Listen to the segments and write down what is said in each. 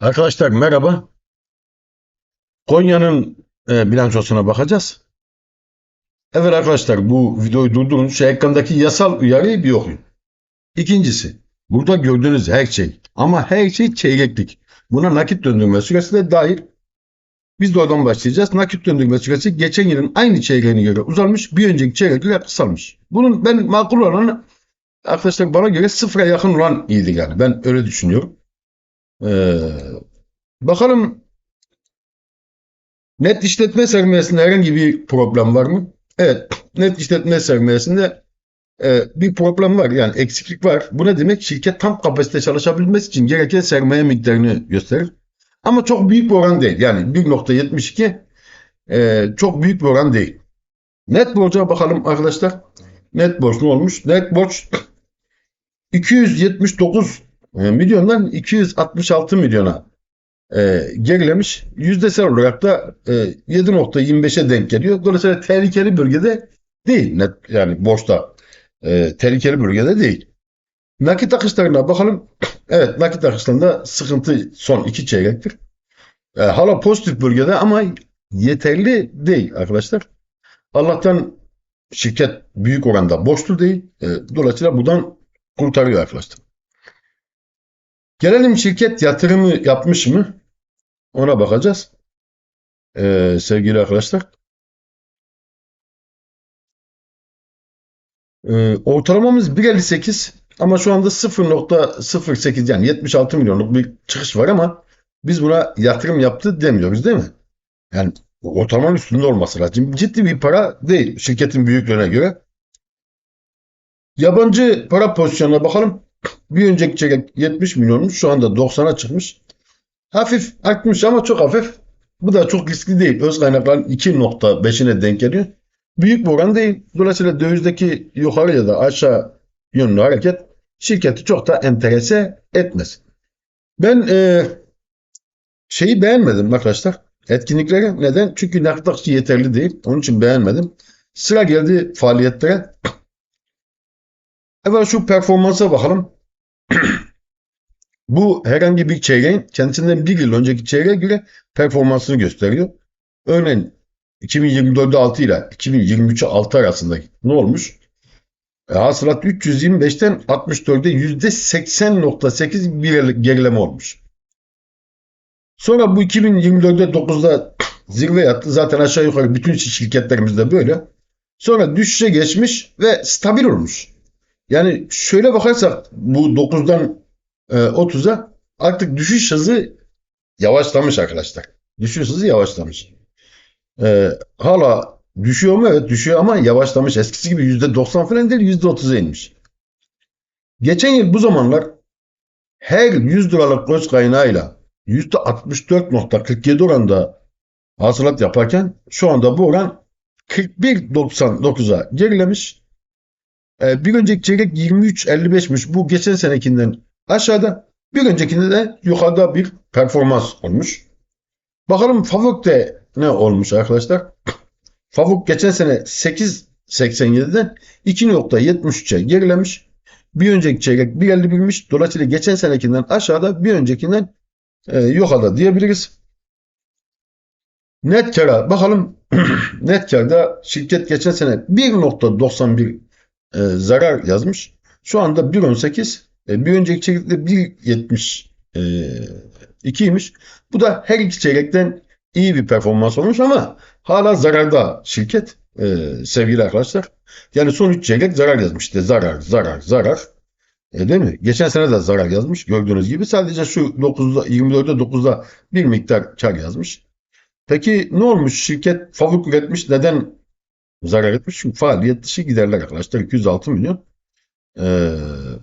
Arkadaşlar merhaba. Konya'nın e, bilançosuna bakacağız. Evet arkadaşlar bu videoyu durdurun. Şu ekrandaki yasal uyarıyı bir okuyun. İkincisi burada gördüğünüz her şey ama her şey çeyreklik. Buna nakit döndürme süresi de dahil. Biz de oradan başlayacağız. Nakit döndürme süresi geçen yılın aynı çeyreğine göre uzalmış. Bir önceki çeyrekle kısalmış. Bunun ben makul olanı arkadaşlar bana göre sıfıra yakın olan iyiydi yani. Ben öyle düşünüyorum. Ee, bakalım net işletme sermayesinde herhangi bir problem var mı? Evet, net işletme sermayesinde e, bir problem var. Yani eksiklik var. Bu ne demek? Şirket tam kapasite çalışabilmesi için gereken sermaye miktarını gösterir. Ama çok büyük bir oran değil. Yani 1.72 e, çok büyük bir oran değil. Net borca bakalım arkadaşlar. Net borç ne olmuş? Net borç 279 e, milyondan 266 milyona e, gerilemiş. Yüzdesel olarak da e, 7.25'e denk geliyor. Dolayısıyla tehlikeli bölgede değil. Net, yani borçta e, tehlikeli bölgede değil. Nakit akışlarına bakalım. Evet nakit akışlarında sıkıntı son iki çeyrektir. E, hala pozitif bölgede ama yeterli değil arkadaşlar. Allah'tan şirket büyük oranda borçlu değil. E, dolayısıyla buradan kurtarıyor arkadaşlar. Gelelim şirket yatırımı yapmış mı? Ona bakacağız. Ee, sevgili arkadaşlar. Ee, ortalamamız 1.58 ama şu anda 0.08 yani 76 milyonluk bir çıkış var ama biz buna yatırım yaptı demiyoruz değil mi? Yani ortalamanın üstünde olması lazım. Ciddi bir para değil şirketin büyüklüğüne göre. Yabancı para pozisyonuna bakalım. Bir önceki çeyrek 70 milyonmuş. Şu anda 90'a çıkmış. Hafif artmış ama çok hafif. Bu da çok riskli değil. Öz kaynakların 2.5'ine denk geliyor. Büyük bir oran değil. Dolayısıyla dövizdeki yukarı ya da aşağı yönlü hareket şirketi çok da enterese etmez. Ben e, şeyi beğenmedim arkadaşlar. Etkinlikleri. Neden? Çünkü nakit akışı yeterli değil. Onun için beğenmedim. Sıra geldi faaliyetlere. Evet şu performansa bakalım. Bu herhangi bir çeyreğin kendisinden bir yıl önceki çeyreğe göre performansını gösteriyor. Örneğin 2024'de 6 ile 2023'e 6 arasında ne olmuş? E, hasılat 325'ten 64'e %80.8 bir gerileme olmuş. Sonra bu 2024'de 9'da zirve yaptı. Zaten aşağı yukarı bütün şirketlerimizde böyle. Sonra düşüşe geçmiş ve stabil olmuş. Yani şöyle bakarsak bu 9'dan e, 30'a artık düşüş hızı yavaşlamış arkadaşlar. Düşüş hızı yavaşlamış. E, hala düşüyor mu? Evet düşüyor ama yavaşlamış. Eskisi gibi %90 falan değil %30'a inmiş. Geçen yıl bu zamanlar her 100 liralık göç kaynağıyla %64.47 oranda hasılat yaparken şu anda bu oran 41.99'a gerilemiş. Ee, bir önceki çeyrek 23.55'miş. Bu geçen senekinden aşağıda. Bir öncekinde de yukarıda bir performans olmuş. Bakalım Favuk'te ne olmuş arkadaşlar? Favuk geçen sene 8.87'den 2.73'e gerilemiş. Bir önceki çeyrek 1.51'miş. Dolayısıyla geçen senekinden aşağıda bir öncekinden e, yukarıda diyebiliriz. Net kara bakalım net karda şirket geçen sene 1.91 e, zarar yazmış. Şu anda 1.18 e, bir önceki çeyrekte 1.72'ymiş. Bu da her iki çeyrekten iyi bir performans olmuş ama hala zararda şirket e, sevgili arkadaşlar. Yani son 3 çeyrek zarar yazmış. İşte zarar, zarar, zarar. E, değil mi? Geçen sene de zarar yazmış gördüğünüz gibi. Sadece şu 9'da 24'de 9'da bir miktar kar yazmış. Peki ne olmuş? Şirket fabrik üretmiş. Neden zarar etmiş? Çünkü faaliyet dışı giderler arkadaşlar. 206 milyon. Ee,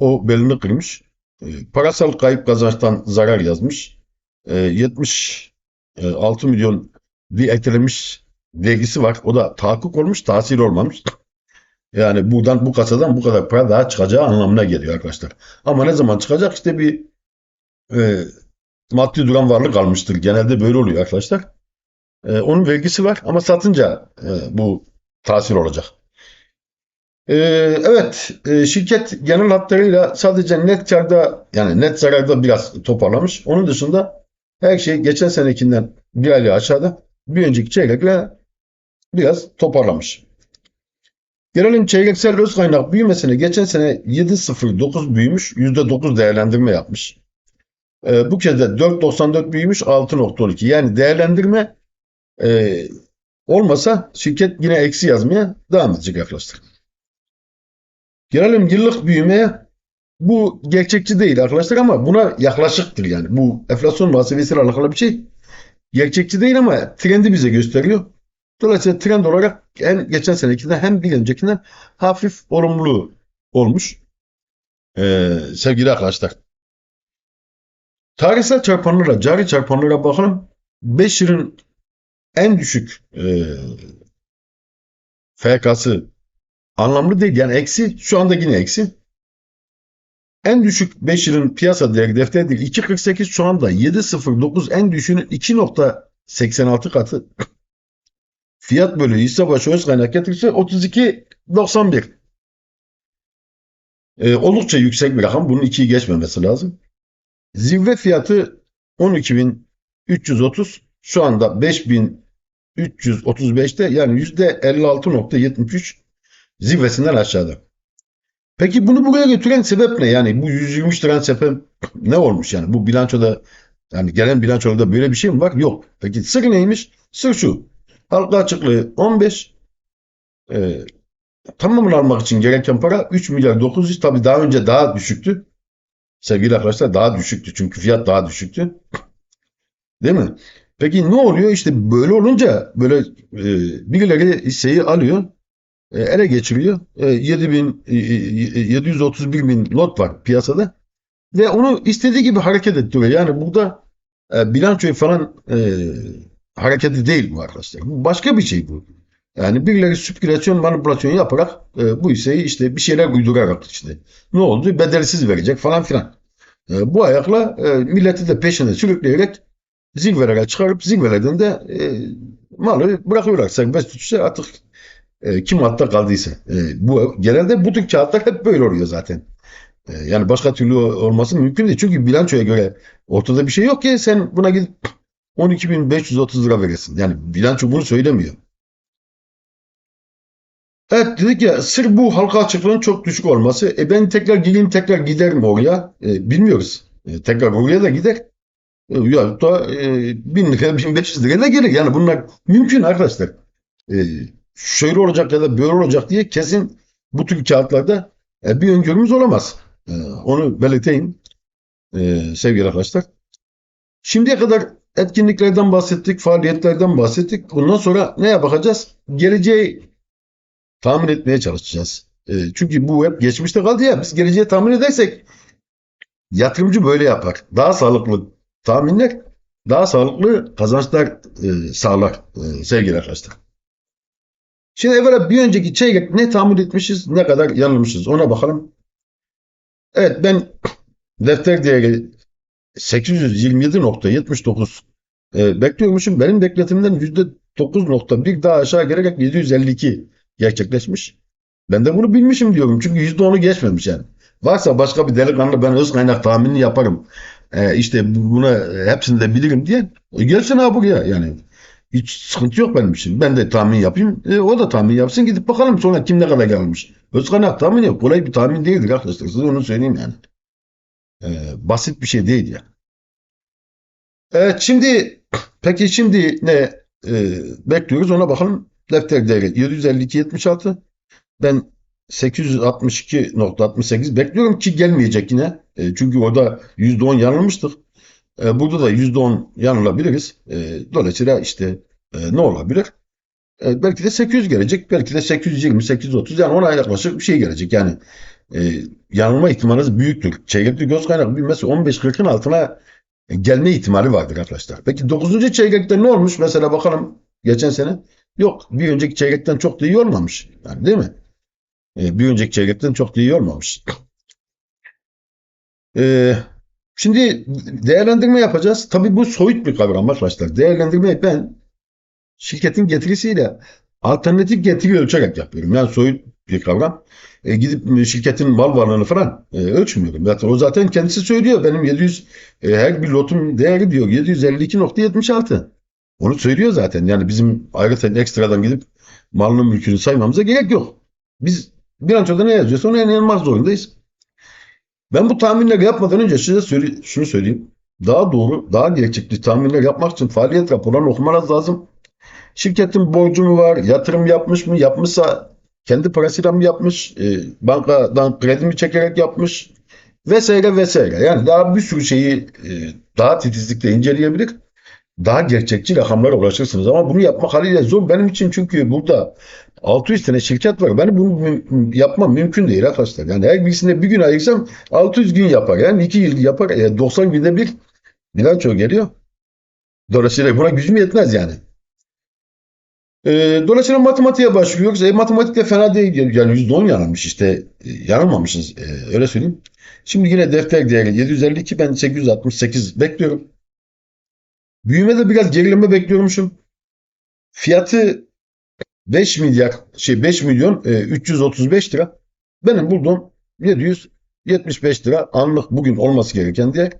o belini kırmış. Ee, parasal kayıp kazançtan zarar yazmış. Ee, 76 milyon bir eklemiş vergisi var. O da tahakkuk olmuş, tahsil olmamış. Yani buradan bu kasadan bu kadar para daha çıkacağı anlamına geliyor arkadaşlar. Ama ne zaman çıkacak? İşte bir e, maddi duran varlık almıştır. Genelde böyle oluyor arkadaşlar. E, onun vergisi var ama satınca e, bu tahsil olacak. E, evet, e, şirket genel hatlarıyla sadece net karda yani net zararda biraz toparlamış. Onun dışında Her şey geçen senekinden bir aylık aşağıda. Bir önceki çeyrekle biraz toparlamış. Gelelim çeyreksel öz kaynak büyümesine. Geçen sene 7.09 büyümüş, %9 değerlendirme yapmış. Ee, bu kez de 4.94 büyümüş, 6.12. Yani değerlendirme e, olmasa şirket yine eksi yazmaya devam edecek arkadaşlar. Gelelim yıllık büyümeye. Bu gerçekçi değil arkadaşlar ama buna yaklaşıktır yani. Bu enflasyon muhasebesiyle alakalı bir şey. Gerçekçi değil ama trendi bize gösteriyor. Dolayısıyla trend olarak hem geçen senekinden hem bir öncekinden hafif olumlu olmuş. Ee, sevgili arkadaşlar. Tarihsel çarpanlara, cari çarpanlara bakalım. 5 yılın en düşük e, FK'sı anlamlı değil. Yani eksi. Şu anda yine eksi. En düşük 5 yılın piyasa değeri defter değil. 2.48 şu anda 7.09 en düşüğünün 2.86 katı. Fiyat bölü hisse başı öz kaynak getirisi 32.91. Ee, oldukça yüksek bir rakam. Bunun 2'yi geçmemesi lazım. Zirve fiyatı 12.330. Şu anda 5.335'te yani %56.73 zirvesinden aşağıda. Peki bunu buraya götüren sebep ne? Yani bu 123 liranın sebep ne olmuş yani? Bu bilançoda yani gelen bilançoda böyle bir şey mi var? Yok. Peki sır neymiş? Sır şu. Halka açıklığı 15 e, tamamını almak için gereken para 3 milyar 900 tabii daha önce daha düşüktü. Sevgili arkadaşlar daha düşüktü çünkü fiyat daha düşüktü. Değil mi? Peki ne oluyor? İşte böyle olunca böyle e, birileri hisseyi alıyor, e, ele geçiriyor. E, 7000 e, 731 bin lot var piyasada ve onu istediği gibi hareket ettiriyor. Yani burada e, bilançoyu falan e, hareketi değil bu arkadaşlar. Bu başka bir şey bu. Yani birileri spekülasyon, manipülasyon yaparak e, bu hisseyi işte bir şeyler uydurarak işte ne oldu? Bedelsiz verecek falan filan. E, bu ayakla e, milleti de peşine sürükleyerek zirvelere çıkarıp zirvelerden de e, malı bırakıyorlar. Serbest tutuşta artık e, kim altta kaldıysa. E, bu genelde bu tür kağıtlar hep böyle oluyor zaten. E, yani başka türlü olması mümkün değil. Çünkü bilançoya göre ortada bir şey yok ki sen buna gidip 12.530 lira verirsin. Yani bilanço bunu söylemiyor. Evet dedik ya sır bu halka açıklığının çok düşük olması. E ben tekrar gireyim tekrar giderim oraya. E, bilmiyoruz. E, tekrar oraya da gider. Ya da e, 1000 lira 1500 lira da gelir. Yani bunlar mümkün arkadaşlar. E, şöyle olacak ya da böyle olacak diye kesin bu tür kağıtlarda e, bir öngörümüz olamaz. E, onu belirteyim e, sevgili arkadaşlar. Şimdiye kadar etkinliklerden bahsettik, faaliyetlerden bahsettik. Bundan sonra neye bakacağız? Geleceği tahmin etmeye çalışacağız. E, çünkü bu hep geçmişte kaldı ya. Biz geleceği tahmin edersek yatırımcı böyle yapar. Daha sağlıklı tahminler, daha sağlıklı kazançlar e, sağlar e, sevgili arkadaşlar. Şimdi evvela bir önceki çeyrek ne tahmin etmişiz, ne kadar yanılmışız ona bakalım. Evet ben defter değeri 827.79 e, bekliyormuşum. Benim bekletimden %9.1 daha aşağı gelerek 752 gerçekleşmiş. Ben de bunu bilmişim diyorum. Çünkü %10'u geçmemiş yani. Varsa başka bir delikanlı ben öz kaynak tahminini yaparım. E, işte buna hepsini de bilirim diye. E, gelsin abi buraya yani. Hiç sıkıntı yok benim için. Ben de tahmin yapayım. E, o da tahmin yapsın. Gidip bakalım sonra kim ne kadar gelmiş. Öz kaynak tahmin yok. Kolay bir tahmin değildir arkadaşlar. Size onu söyleyeyim yani. E, basit bir şey değil yani. Evet şimdi peki şimdi ne e, bekliyoruz ona bakalım. Defter değeri 752.76. Ben 862.68 bekliyorum ki gelmeyecek yine. E, çünkü orada %10 yanılmıştık. E, burada da %10 yanılabiliriz. E, dolayısıyla işte e, ne olabilir? E, belki de 800 gelecek. Belki de 820, 830 yani ona yaklaşık bir şey gelecek. Yani e, yanılma ihtimaliniz büyüktür. Çeyrekli göz kaynak büyümesi 15-40'ın altına gelme ihtimali vardır arkadaşlar. Peki 9. çeyrekte ne olmuş? Mesela bakalım geçen sene. Yok bir önceki çeyrekten çok da iyi olmamış. Yani değil mi? Ee, bir önceki çeyrekten çok iyi olmamış. Ee, şimdi değerlendirme yapacağız. Tabii bu soyut bir kavram arkadaşlar. Değerlendirmeyi ben şirketin getirisiyle alternatif getiri ölçerek yapıyorum. Yani soyut bir kavram. E, gidip şirketin mal varlığını falan e, ölçmüyorum. Zaten o zaten kendisi söylüyor. Benim 700 e, her bir lotun değeri diyor 752.76. Onu söylüyor zaten. Yani bizim ayrıca ekstradan gidip malının mülkünü saymamıza gerek yok. Biz bir an önce ne yazıyorsa ona inanmak zorundayız. Ben bu tahminleri yapmadan önce size söyle, şunu söyleyeyim. Daha doğru, daha gerçekçi tahminler yapmak için faaliyet raporlarını okumanız lazım. Şirketin borcu mu var, yatırım yapmış mı, yapmışsa kendi parasıyla mı yapmış, e, bankadan kredi mi çekerek yapmış vesaire vesaire. Yani daha bir sürü şeyi e, daha titizlikle inceleyebilir. Daha gerçekçi rakamlara ulaşırsınız. Ama bunu yapmak haliyle zor benim için çünkü burada 600 tane şirket var. Ben bunu yapmam mümkün değil arkadaşlar. Yani her birisine bir gün ayırsam 600 gün yapar. Yani 2 yıl yapar. E, 90 günde bir bilanço geliyor. Dolayısıyla buna gücüm yetmez yani. E, dolayısıyla matematiğe başlıyoruz. E, matematikte fena değil. Yani %10 yanılmış işte. E, yanılmamışız. E, öyle söyleyeyim. Şimdi yine defter değeri 752 ben 868 bekliyorum. Büyümede biraz gerileme bekliyormuşum. Fiyatı 5 milyar şey 5 milyon e, 335 lira. Benim bulduğum 775 lira anlık bugün olması gereken diye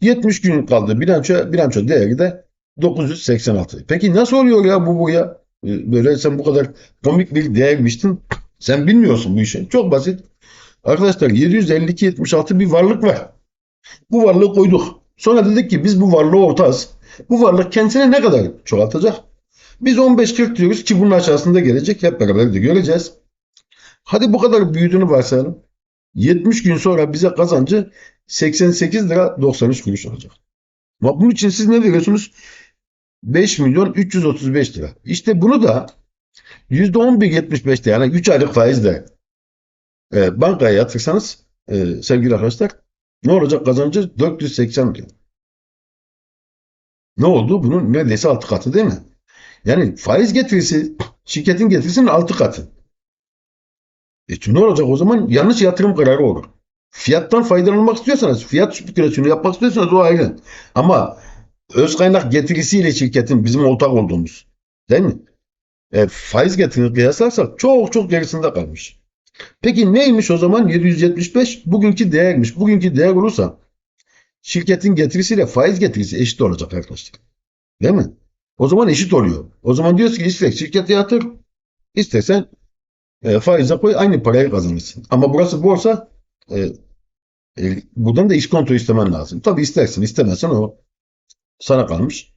70 gün kaldı bilanço bilanço değeri de 986. Peki nasıl oluyor ya bu buraya? E, Böyle sen bu kadar komik bir değermiştin. Sen bilmiyorsun bu işi. Çok basit. Arkadaşlar 752-76 bir varlık var. Bu varlığı koyduk. Sonra dedik ki biz bu varlığı ortağız. Bu varlık kendisine ne kadar çoğaltacak? Biz 15-40 diyoruz ki bunun aşağısında gelecek. Hep beraber de göreceğiz. Hadi bu kadar büyüdüğünü varsayalım. 70 gün sonra bize kazancı 88 lira 93 kuruş olacak. Ama bunun için siz ne veriyorsunuz? 5 milyon 335 lira. İşte bunu da %11.75'te yani 3 aylık faizle e, bankaya yatırsanız e, sevgili arkadaşlar ne olacak kazancı? 480 milyon. Ne oldu? Bunun neredeyse 6 katı değil mi? Yani faiz getirisi şirketin getirisinin 6 katı. E ne olacak o zaman? Yanlış yatırım kararı olur. Fiyattan faydalanmak istiyorsanız, fiyat spekülasyonu yapmak istiyorsanız o ayrı. Ama öz kaynak getirisiyle şirketin bizim ortak olduğumuz değil mi? E, faiz getirini kıyaslarsak çok çok gerisinde kalmış. Peki neymiş o zaman 775? Bugünkü değermiş. Bugünkü değer olursa şirketin getirisiyle faiz getirisi eşit olacak arkadaşlar. Değil mi? O zaman eşit oluyor. O zaman diyoruz ki ister şirkete yatır, istersen e, faize koy aynı parayı kazanırsın. Ama burası borsa e, e, buradan da iskonto istemen lazım. Tabii istersin istemezsen o sana kalmış.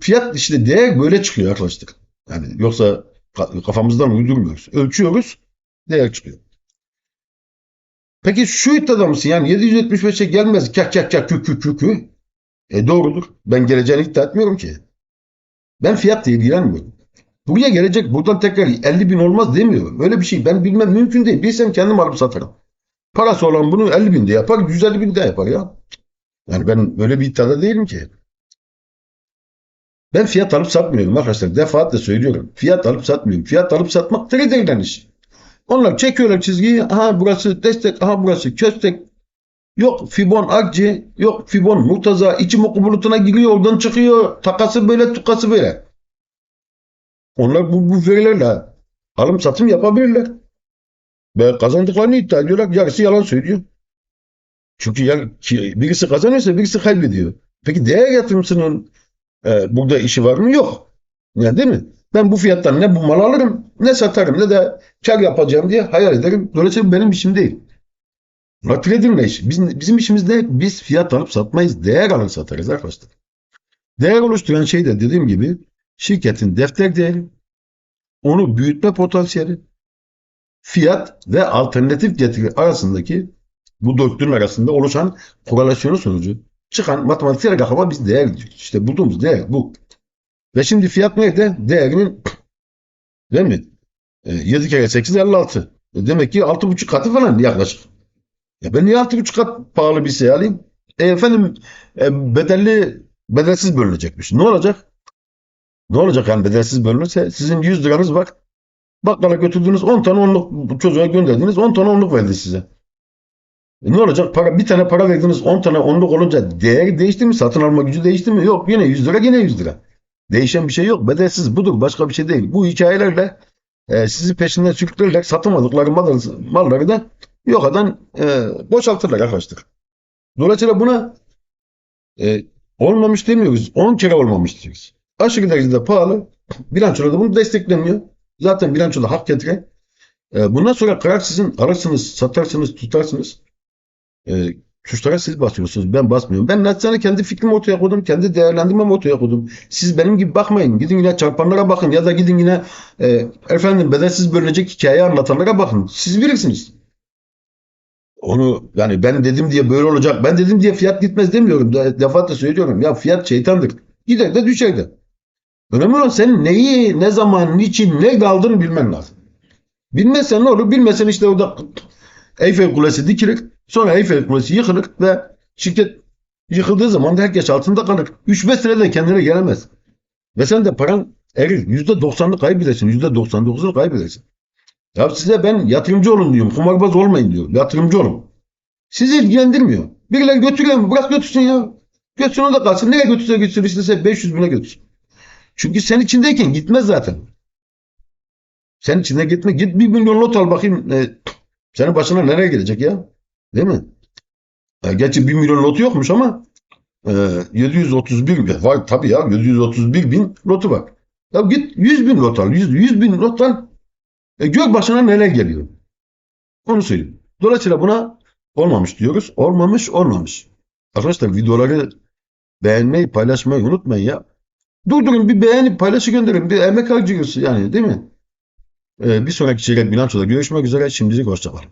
Fiyat işte değer böyle çıkıyor arkadaşlar. Yani yoksa ka- kafamızdan uydurmuyoruz. Ölçüyoruz değer çıkıyor. Peki şu iddiada mısın? Yani 775'e gelmez. Kak kak kak kük kük kük. E doğrudur. Ben geleceğini iddia etmiyorum ki. Ben fiyatla ilgilenmiyorum. Buraya gelecek buradan tekrar 50 bin olmaz demiyorum. Öyle bir şey ben bilmem mümkün değil. Bilsem kendim alıp satarım. Parası olan bunu 50 binde yapar, 150 binde yapar ya. Yani ben öyle bir iddiada değilim ki. Ben fiyat alıp satmıyorum arkadaşlar. Defaatle söylüyorum. Fiyat alıp satmıyorum. Fiyat alıp satmak traderlerin işi. Onlar çekiyorlar çizgiyi. Aha burası destek, aha burası köstek. Yok Fibon Akci, yok Fibon Murtaza. İçimoku bulutuna giriyor oradan çıkıyor. Takası böyle, tukası böyle. Onlar bu, bu verilerle alım satım yapabilirler. Ve kazandıklarını iddia ediyorlar. Yarısı yalan söylüyor. Çünkü ya, ki- birisi kazanıyorsa birisi kaybediyor. Peki değer yatırımcısının e, burada işi var mı? Yok. Yani değil mi? Ben bu fiyattan ne bu mal alırım ne satarım ne de kar yapacağım diye hayal ederim. Dolayısıyla benim işim değil. Bunlar trader'ın işi. Bizim, bizim işimiz ne? Biz fiyat alıp satmayız. Değer alır satarız arkadaşlar. Değer oluşturan şey de dediğim gibi şirketin defter değeri, onu büyütme potansiyeli, fiyat ve alternatif getiri arasındaki bu dörtlünün arasında oluşan korelasyonu sonucu çıkan matematiksel rakama biz değer diyoruz. İşte bulduğumuz değer bu. Ve şimdi fiyat nerede? Değerinin değil mi? E, 7 kere 8 56. E, demek ki 6,5 katı falan yaklaşık. Ya ben niye 6,5 kat pahalı bir şey alayım? E efendim e, bedelli bedelsiz bölünecekmiş. Ne olacak? Ne olacak yani bedelsiz bölünürse? Sizin 100 liranız var. Bakkala götürdünüz 10 tane onluk çocuğa gönderdiniz 10 tane onluk verdi size. E ne olacak? Para, bir tane para verdiniz 10 tane onluk olunca değeri değişti mi? Satın alma gücü değişti mi? Yok yine 100 lira yine 100 lira. Değişen bir şey yok. Bedelsiz budur. Başka bir şey değil. Bu hikayelerle e, sizi peşinden sürüklerler satamadıkları malları, malları da yokadan e, boşaltırlar arkadaşlar. Dolayısıyla buna e, olmamış demiyoruz. 10 kere olmamış diyoruz. Aşırı derecede pahalı. Bilançoda da bunu desteklemiyor. Zaten bilançoda hak getiren. E, bundan sonra karar sizin alırsınız, satarsınız, tutarsınız. E, tuşlara siz basıyorsunuz. Ben basmıyorum. Ben naçizane kendi fikrimi ortaya koydum. Kendi değerlendirmemi ortaya koydum. Siz benim gibi bakmayın. Gidin yine çarpanlara bakın ya da gidin yine e, efendim bedelsiz bölünecek hikaye anlatanlara bakın. Siz bilirsiniz. Onu yani ben dedim diye böyle olacak. Ben dedim diye fiyat gitmez demiyorum. De, defaatla söylüyorum. Ya fiyat şeytandır. Gider de düşer de. Önemli olan senin neyi, ne zaman, niçin, ne aldığını bilmen lazım. Bilmezsen ne olur? Bilmezsen işte orada Eyfel Kulesi dikilir. Sonra Eyfel Kulesi yıkılır ve şirket yıkıldığı zaman da herkes altında kalır. 3-5 senede kendine gelemez. Ve sen de paran erir. %90'ını kaybedersin. %99'unu kaybedersin. Ya size ben yatırımcı olun diyorum. Kumarbaz olmayın diyorum. Yatırımcı olun. Sizi ilgilendirmiyor. Birileri götürüyor mu? Bırak götürsün ya. Götürsün da kalsın. Nereye götürse götürsün istese 500 bine götürsün. Çünkü sen içindeyken gitmez zaten. Sen içinde gitme. Git bir milyon lot al bakayım. E, senin başına nereye gelecek ya? Değil mi? E, gerçi bir milyon lot yokmuş ama e, 731 bin- var tabii ya 731 bin lotu var. Ya git 100 bin lot al. 100, 100 bin lot al. E, gök başına neler geliyor? Onu söyleyeyim. Dolayısıyla buna olmamış diyoruz. Olmamış, olmamış. Arkadaşlar videoları beğenmeyi, paylaşmayı unutmayın ya. Durdurun bir beğenip paylaşı gönderin. Bir emek harcıyoruz yani değil mi? Ee, bir sonraki çeyrek bilançoda görüşmek üzere. Şimdilik hoşçakalın.